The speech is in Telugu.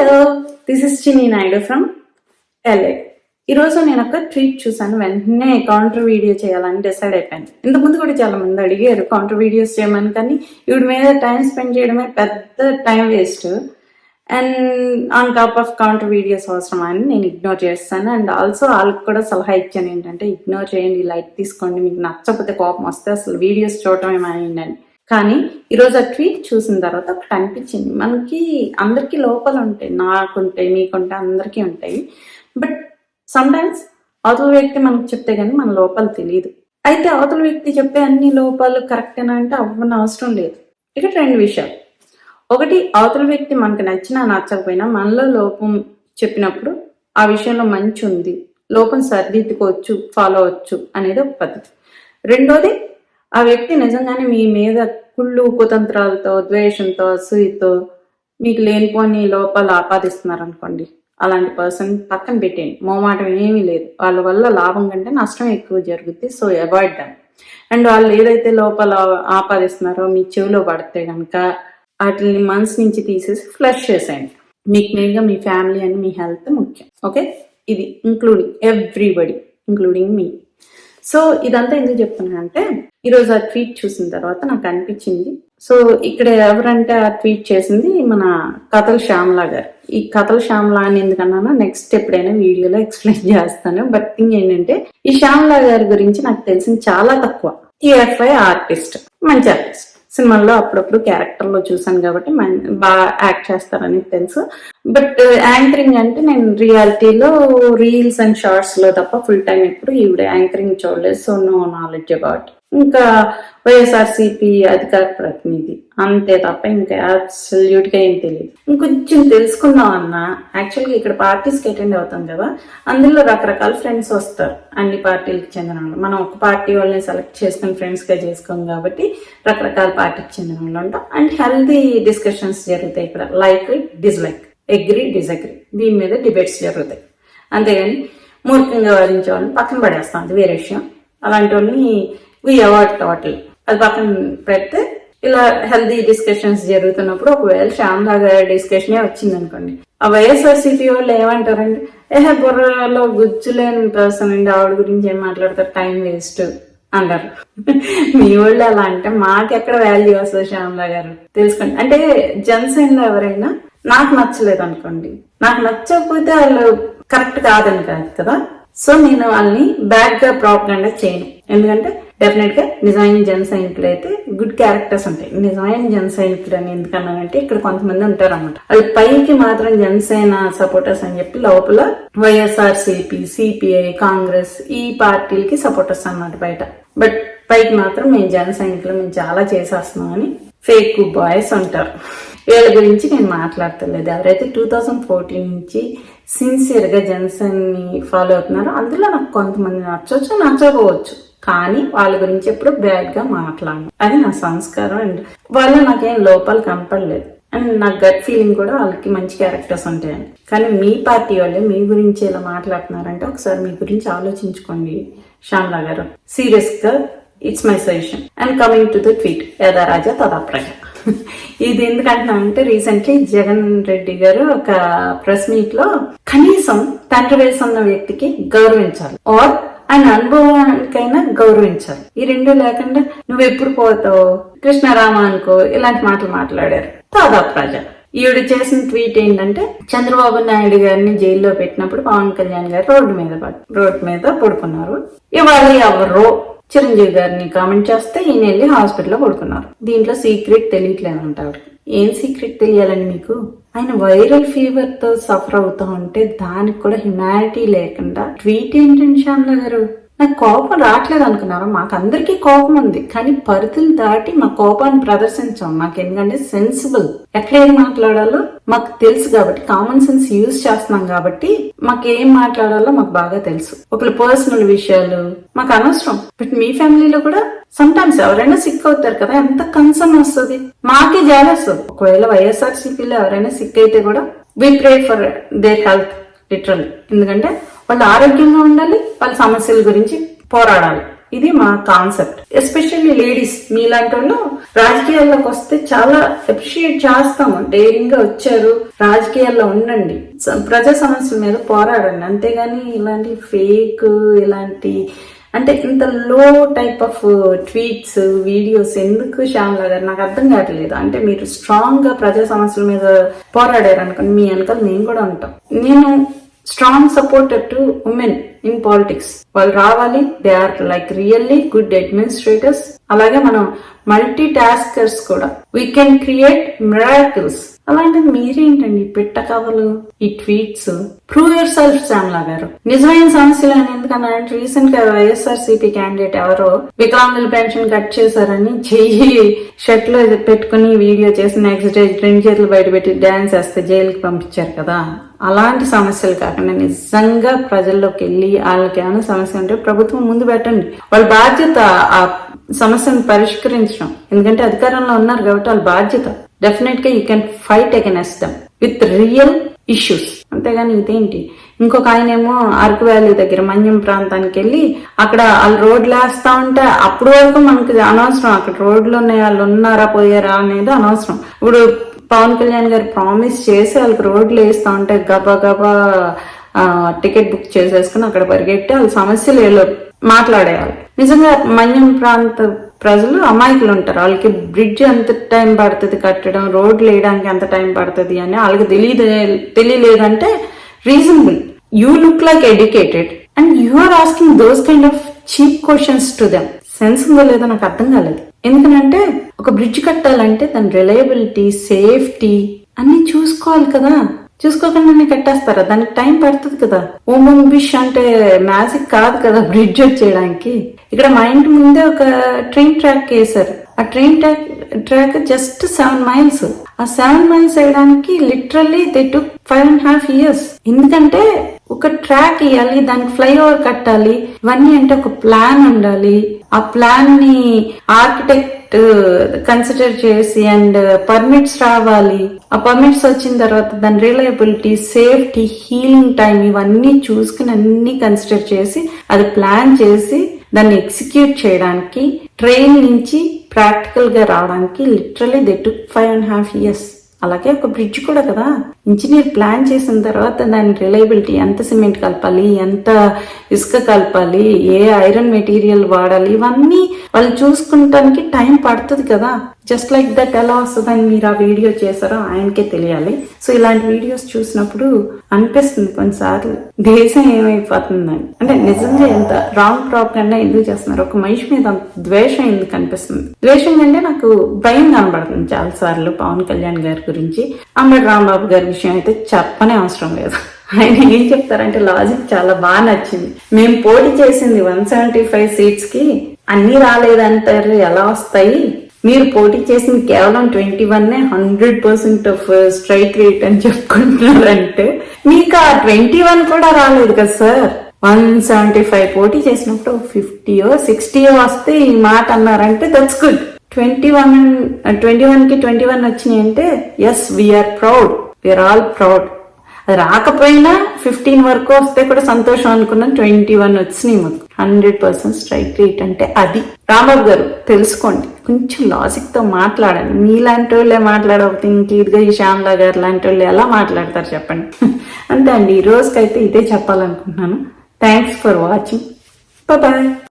హలో దిస్ ఇస్ చిన్ని నాయుడు ఫ్రమ్ ఎల్ఏ ఈరోజు నేను ఒక ట్వీట్ చూసాను వెంటనే కౌంటర్ వీడియో చేయాలని డిసైడ్ అయిపోయాను. ఇంతకుముందు కూడా చాలా మంది అడిగారు కౌంటర్ వీడియోస్ చేయమని కానీ వీడి మీద టైం స్పెండ్ చేయడమే పెద్ద time waste and on top of counter videos అవసరం అని నేను ఇగ్నోర్ చేస్తాను అండ్ ఆల్సో వాళ్ళకి కూడా సలహా ఇచ్చాను ఏంటంటే ఇగ్నోర్ చేయండి లైట్ తీసుకోండి మీకు నచ్చకపోతే కోపం వస్తే అసలు వీడియోస్ చూడటం ఏమైందని. కానీ ఈరోజు ఆ ట్వీట్ చూసిన తర్వాత ఒకటి అనిపించింది. మనకి అందరికీ లోపల ఉంటాయి నాకుంటాయి మీకుంటాయి అందరికీ ఉంటాయి. బట్ సమ్టైమ్స్ అవతల వ్యక్తి మనకు చెప్తే కానీ మన లోపల తెలియదు అయితే అవతల వ్యక్తి చెప్పే అన్ని లోపాలు కరెక్టేనా అంటే అవ్వని అవసరం లేదు. ఇక్కడ రెండు విషయాలు. ఒకటి అవతల వ్యక్తి మనకు నచ్చినా నచ్చకపోయినా మనలో లోపం చెప్పినప్పుడు ఆ విషయంలో మంచి ఉంది. లోపం సరిదిద్దుకోవచ్చు ఫాలో అవచ్చు అనేది ఒక పద్ధతి. రెండోది ఆ వ్యక్తి నిజంగానే మీ మీద కుళ్ళు కుతంత్రాలతో ద్వేషంతో అసూయతో మీకు లేనిపోని లోపాలు ఆపాదిస్తున్నారు అనుకోండి అలాంటి పర్సన్ పక్కన పెట్టేయండి. మోమాటం ఏమీ లేదు. వాళ్ళ వల్ల లాభం కంటే నష్టం ఎక్కువ జరుగుద్ది. So avoid dum. అండ్ వాళ్ళు ఏదైతే లోపల ఆపాదిస్తున్నారో మీ చెవిలో పడితే కనుక వాటిని మనసు నుంచి తీసేసి ఫ్లష్ చేసేయండి. మీకు మెయిన్గా మీ ఫ్యామిలీ అండ్ మీ హెల్త్ ముఖ్యం. ఓకే? ఇది ఇంక్లూడింగ్ ఎవ్రీబడి ఇంక్లూడింగ్ మీ. సో ఇదంతా ఎందుకు చెప్తున్నానంటే ఈరోజు ఆ ట్వీట్ చూసిన తర్వాత నాకు అనిపించింది. సో ఇక్కడ ఎవరంటే ఆ ట్వీట్ చేసింది మన కథల శ్యామ్లా గారు. ఈ కథల శ్యామ్లా అని ఎందుకన్నానో నెక్స్ట్ ఎప్పుడైనా వీడియోలో ఎక్స్ప్లెయిన్ చేస్తాను. బట్ థింగ్ ఏంటంటే ఈ శ్యామ్లా గారి గురించి నాకు తెలిసింది చాలా తక్కువ. టిఎఫ్ఐ ఆర్టిస్ట్ మంచి ఆర్టిస్ట్ సినిమాల్లో అప్పుడప్పుడు క్యారెక్టర్లో చూసాను కాబట్టి బాగా యాక్ట్ చేస్తారని తెలుసు. బట్ యాంకరింగ్ అంటే నేను రియాలిటీలో రీల్స్ అండ్ షార్ట్స్లో తప్ప ఫుల్ టైం ఎప్పుడు ఈవిడ యాంకరింగ్ చూడలేదు. సో నో నాలెడ్జ్ అబౌట్ ఇంకా వైఎస్ఆర్సీపీ అధికార ప్రతినిధి. అంతే తప్ప ఇంకా అబ్సల్యూట్గా ఏం తెలియదు ఇంకొంచెం తెలుసుకుందాం అన్న. యాక్చువల్గా ఇక్కడ పార్టీస్కి అటెండ్ అవుతాం కదా. అందులో రకరకాల ఫ్రెండ్స్ వస్తారు. అన్ని పార్టీలకు చెందిన వాళ్ళు. మనం ఒక పార్టీ వాళ్ళని సెలెక్ట్ చేసుకుని ఫ్రెండ్స్గా చేసుకోం కాబట్టి రకరకాల పార్టీకి చెందిన వాళ్ళు ఉంటాం. అండ్ హెల్దీ డిస్కషన్స్ జరుగుతాయి ఇక్కడ. లైక్ డిస్లైక్ అగ్రి డిసగ్రి దీని మీద డిబేట్స్ జరుగుతాయి. అంతేగాని మూర్ఖంగా వాదించే వాళ్ళని పక్కన పడేస్తాం. అది వేరే విషయం. అలాంటి వాళ్ళని వి అవాయిడ్ టోటల్ అది పక్కన పెడితే ఇలా హెల్దీ డిస్కషన్స్ జరుగుతున్నప్పుడు ఒకవేళ శ్యామ్ గారి డిస్కషనే వచ్చింది అనుకోండి ఆ వైఎస్ఆర్సీపీ వాళ్ళు ఏమంటారండి ఏహే బుర్రలో గుజ్జులేని పర్సన్ అండి ఆవిడ గురించి ఏం మాట్లాడతారు? టైం వేస్ట్ అంటారు. మీ వాళ్ళు అలా అంటే మాకెక్కడ వాల్యూ వస్తుంది శ్యామ్లా గారు? తెలుసుకోండి. అంటే జనసేనలో ఎవరైనా నాకు నచ్చలేదు అనుకోండి. నాకు నచ్చకపోతే వాళ్ళు కరెక్ట్ కాదని కాదు కదా. సో నేను వాళ్ళని బ్యాడ్గా ప్రాపగండా చేయను. ఎందుకంటే డెఫినెట్గా నిజమైన సైనికులు అయితే గుడ్ క్యారెక్టర్స్ ఉంటాయి. నిజాయిన్ జన్ సైనికులు అని ఎందుకన్నానంటే ఇక్కడ కొంతమంది ఉంటారు అనమాట వాళ్ళు పైకి మాత్రం జనసేన సపోర్టర్స్ అని చెప్పి లోపల వైఎస్ఆర్ సిపి సిపిఐ కాంగ్రెస్ ఈ పార్టీలకి సపోర్టర్స్ అన్నమాట బయట. బట్ పైకి మాత్రం మేము జన సైనికులు మేము చాలా చేసేస్తున్నాం అని ఫేక్ బాయ్స్ ఉంటారు వీళ్ళ గురించి నేను మాట్లాడతలేదు. ఎవరైతే టూ థౌజండ్ ఫోర్టీన్ నుంచి సిన్సియర్గా ఫాలో అవుతున్నారో అందులో నాకు కొంతమంది నచ్చవచ్చు నచ్చకపోవచ్చు. కానీ వాళ్ళ గురించి ఎప్పుడు బ్యాడ్గా మాట్లాడను. అది నా సంస్కారం అండ్ వాళ్ళ నాకేం లోపాలు కనపడలేదు. అండ్ నా గట్ ఫీలింగ్ కూడా వాళ్ళకి మంచి క్యారెక్టర్స్ ఉంటాయండి కానీ మీ పార్టీ వాళ్ళు మీ గురించి ఇలా మాట్లాడుతున్నారంటే ఒకసారి మీ గురించి ఆలోచించుకోండి శ్యామ్లా గారు. సీరియస్గా it's my suggestion. And coming to the tweet యథా రాజా తదా ప్రజ. ఇది ఎందుకంటున్నామంటే రీసెంట్లీ జగన్ రెడ్డి గారు ఒక ప్రెస్ మీట్లో కనీసం తండ్రి వయసు ఉన్న వ్యక్తికి గౌరవించాలి. ఆర్ ఆయన అనుభవానికైనా గౌరవించాలి. ఈ రెండు లేకుండా నువ్వు ఎప్పుడు పోతావు? కృష్ణరామ అనుకో ఇలాంటి మాటలు మాట్లాడారు. తాదా ప్రజ ఈవిడ చేసిన ట్వీట్ ఏంటంటే చంద్రబాబు నాయుడు గారిని జైల్లో పెట్టినప్పుడు పవన్ కళ్యాణ్ గారు రోడ్డు మీద రోడ్డు మీద పడుకున్నారు. ఇవాళ ఎవరో చిరంజీవి గారిని కామెంట్ చేస్తే ఈయన వెళ్ళి హాస్పిటల్లో పడుకున్నారు. దీంట్లో సీక్రెట్ తెలియట్లేదంట ఆవిడకి. ఏం సీక్రెట్ తెలియాలని మీకు? ఆయన వైరల్ ఫీవర్తో సఫర్ అవుతా ఉంటే దానికి కూడా హ్యుమానిటీ లేకుండా ట్వీట్ ఏంటండి శ్యామ్ల గారు? నాకు కోపం రావట్లేదు అనుకున్నారు మాకు అందరికీ కోపం ఉంది. కానీ పరిధులు దాటి మా కోపాన్ని ప్రదర్శించాం. మాకు ఎందుకంటే సెన్సిబుల్ ఎక్కడ ఏం మాట్లాడాలో మాకు తెలుసు కాబట్టి కామన్ సెన్స్ యూజ్ చేస్తున్నాం కాబట్టి మాకు ఏం మాట్లాడాలో మాకు బాగా తెలుసు. ఒకళ్ళు పర్సనల్ విషయాలు మాకు అనవసరం. బట్ మీ ఫ్యామిలీలో కూడా సమ్ టైమ్స్ ఎవరైనా సిక్ అవుతారు కదా ఎంత కన్సర్న్ వస్తుంది? మాకే జాలేస్తుంది ఒకవేళ వైఎస్ఆర్సీపీలో ఎవరైనా సిక్ అయితే కూడా we pray for their health literal ఎందుకంటే వాళ్ళు ఆరోగ్యంగా ఉండాలి వాళ్ళ సమస్యల గురించి పోరాడాలి. ఇది మా కాన్సెప్ట్. ఎస్పెషల్లీ లేడీస్ మీలాంటి వాళ్ళు రాజకీయాల్లోకి వస్తే చాలా అప్రిషియేట్ చేస్తాము. డైరింగ్గా వచ్చారు రాజకీయాల్లో ఉండండి. ప్రజా సమస్యల మీద పోరాడండి. అంతేగాని ఇలాంటి ఫేక్ ఇలాంటి అంటే ఇంత లో టైప్ ఆఫ్ ట్వీట్స్ వీడియోస్ ఎందుకు శ్యామలా గారు నాకు అర్థం కావట్లేదు. అంటే మీరు స్ట్రాంగ్గా ప్రజా సమస్యల మీద పోరాడారు అనుకోండి మీ వెనకాల మేము కూడా ఉంటాం. నేను strong supporter to women in politics వాళ్ళు రావాలి. They are like really good administrators అలాగే మనం మల్టీ టాస్కర్స్ కూడా. వీ కెన్ క్రియేట్ మిరాకిల్స్ అలాంటిది మీరేంటండి పిట్ట కథలు ఈ tweets prove yourself Shyamala గారు. నిజమైన సమస్యలు అని ఎందుకన్నా రీసెంట్గా వైఎస్ఆర్ సిపి క్యాండిడేట్ ఎవరో వికలాంగుల పెన్షన్ కట్ చేశారని చెయ్యి షర్ట్లో పెట్టుకుని వీడియో చేసి నెక్స్ట్ డే రెండు చేతులు బయట పెట్టి డాన్స్ వేస్తే జైలుకి పంపించారు కదా. అలాంటి సమస్యలు కాకుండా నిజంగా ప్రజల్లోకి వెళ్ళి వాళ్ళకి ఏమైనా సమస్య ఉంటే ప్రభుత్వం ముందు పెట్టండి. వాళ్ళ బాధ్యత ఆ సమస్యను పరిష్కరించడం. ఎందుకంటే అధికారంలో ఉన్నారు కాబట్టి వాళ్ళ బాధ్యత. డెఫినెట్గా you can fight against them with real issues అంతేగాని ఇదేంటి? ఇంకొక ఆయన ఏమో అరకు వ్యాలీ దగ్గర మన్యం ప్రాంతానికి వెళ్ళి అక్కడ వాళ్ళు రోడ్లు వేస్తా ఉంటే అప్పుడు వరకు మనకి అనవసరం. అక్కడ రోడ్లు ఉన్నాయి వాళ్ళు ఉన్నారా పోయారా అనేది అనవసరం. ఇప్పుడు పవన్ కళ్యాణ్ గారు ప్రామిస్ చేసి వాళ్ళకి రోడ్లు వేస్తా ఉంటే గబా గబా టికెట్ బుక్ చేసేసుకుని అక్కడ పరిగెట్టి వాళ్ళ సమస్యలు ఏలో మాట్లాడేయాలి. నిజంగా మన్యం ప్రాంత ప్రజలు అమాయకులు ఉంటారు. వాళ్ళకి బ్రిడ్జ్ ఎంత టైం పడుతుంది కట్టడం రోడ్లు వేయడానికి ఎంత టైం పడుతుంది అని వాళ్ళకి తెలియదు తెలియలేదంటే reasonable you look like educated and you are asking those kind of cheap questions to them sense ఉందో లేదో నాకు అర్థం కాలేదు. ఎందుకంటే ఒక బ్రిడ్జ్ కట్టాలంటే దాని రిలయబిలిటీ సేఫ్టీ అన్ని చూసుకోవాలి కదా. చూసుకోకుండానే కట్టేస్తారా? దానికి టైం పడుతుంది కదా. ఓమన్ బిష్ అంటే మ్యాజిక్ కాదు కదా బ్రిడ్జ్ వచ్చేయడానికి. ఇక్కడ మా ఇంటి ముందే ఒక ట్రైన్ ట్రాక్ వేశారు. ఆ train track track just seven miles. ఆ సెవెన్ మైల్స్ వేయడానికి literally they to five and half years. ఎందుకంటే ఒక ట్రాక్ ఇవ్వాలి దానికి ఫ్లైఓవర్ కట్టాలి ఇవన్నీ అంటే ఒక ప్లాన్ ఉండాలి. ఆ ప్లాన్ని ఆర్కిటెక్ట్ కన్సిడర్ uh, చేసి అండ్ పర్మిట్స్ uh, రావాలి. ఆ పర్మిట్స్ వచ్చిన తర్వాత దాని రిలయబిలిటీ సేఫ్టీ హీలింగ్ టైం ఇవన్నీ చూసుకుని అన్ని కన్సిడర్ చేసి అది ప్లాన్ చేసి దాన్ని ఎగ్జిక్యూట్ చేయడానికి ట్రైన్ నుంచి ప్రాక్టికల్గా రావడానికి literally they took five and half years అలాగే ఒక బ్రిడ్జ్ కూడా కదా. ఇంజనీర్ ప్లాన్ చేసిన తర్వాత దాని రిలయబిలిటీ ఎంత సిమెంట్ కలపాలి ఎంత ఇసుక కలపాలి ఏ ఐరన్ మెటీరియల్ వాడాలి ఇవన్నీ వాళ్ళు చూసుకుంటానికి టైం పడుతుంది కదా. జస్ట్ లైక్ దట్ ఎలా వస్తుందని మీరు ఆ వీడియో చేశారో ఆయనకే తెలియాలి. సో ఇలాంటి వీడియోస్ చూసినప్పుడు అనిపిస్తుంది కొన్నిసార్లు. దేశం ఏమైపోతుందని. అంటే నిజంగా ఎంత రాంగ్ ప్రాపర్గా ఎందుకు చేస్తున్నారు? ఒక మనిషి మీద అంత ద్వేషం ఎందుకు అనిపిస్తుంది? ద్వేషం అంటే నాకు భయం కనబడుతుంది చాలా సార్లు పవన్ కళ్యాణ్ గారి గురించి. అంబటి రాంబాబు గారి విషయం అయితే చెప్పనే అవసరం లేదు. ఆయన ఏం చెప్తారంటే లాజిక్ చాలా బాగా నచ్చింది. మేము పోటీ చేసింది వన్ సెవెంటీ ఫైవ్ సీట్స్కి. అన్ని రాలేదంటారు ఎలా వస్తాయి? మీరు పోటీ చేసిన కేవలం twenty one hundred percent of strike rate అని చెప్పుకుంటున్నారంటే మీకు ఆ ట్వంటీ వన్ కూడా రాలేదు కదా సార్? వన్ సెవెంటీ ఫైవ్ పోటీ చేసినప్పుడు ఫిఫ్టీయో సిక్స్టీయో వస్తే ఈ మాట అన్నారంటే that's good twenty one twenty వన్కి ట్వంటీ వన్ వచ్చినాయి అంటే yes we are proud we are all proud అది రాకపోయినా ఫిఫ్టీన్ వరకు వస్తే కూడా సంతోషం అనుకున్నాను ట్వంటీ వన్ వచ్చినాయి మాకు. హండ్రెడ్ పర్సెంట్ స్ట్రైక్ రేట్ అంటే అది. రాంబాబు గారు తెలుసుకోండి. కొంచెం లాజిక్తో మాట్లాడండి. మీలాంటి వాళ్ళే మాట్లాడకపోతే ఇంక ఇదిగా ఈ శ్యామ్లా గారు లాంటి వాళ్ళు ఎలా మాట్లాడతారు చెప్పండి. అంతే అండి. ఈ రోజుకైతే ఇదే చెప్పాలనుకుంటున్నాను. Thanks for watching bye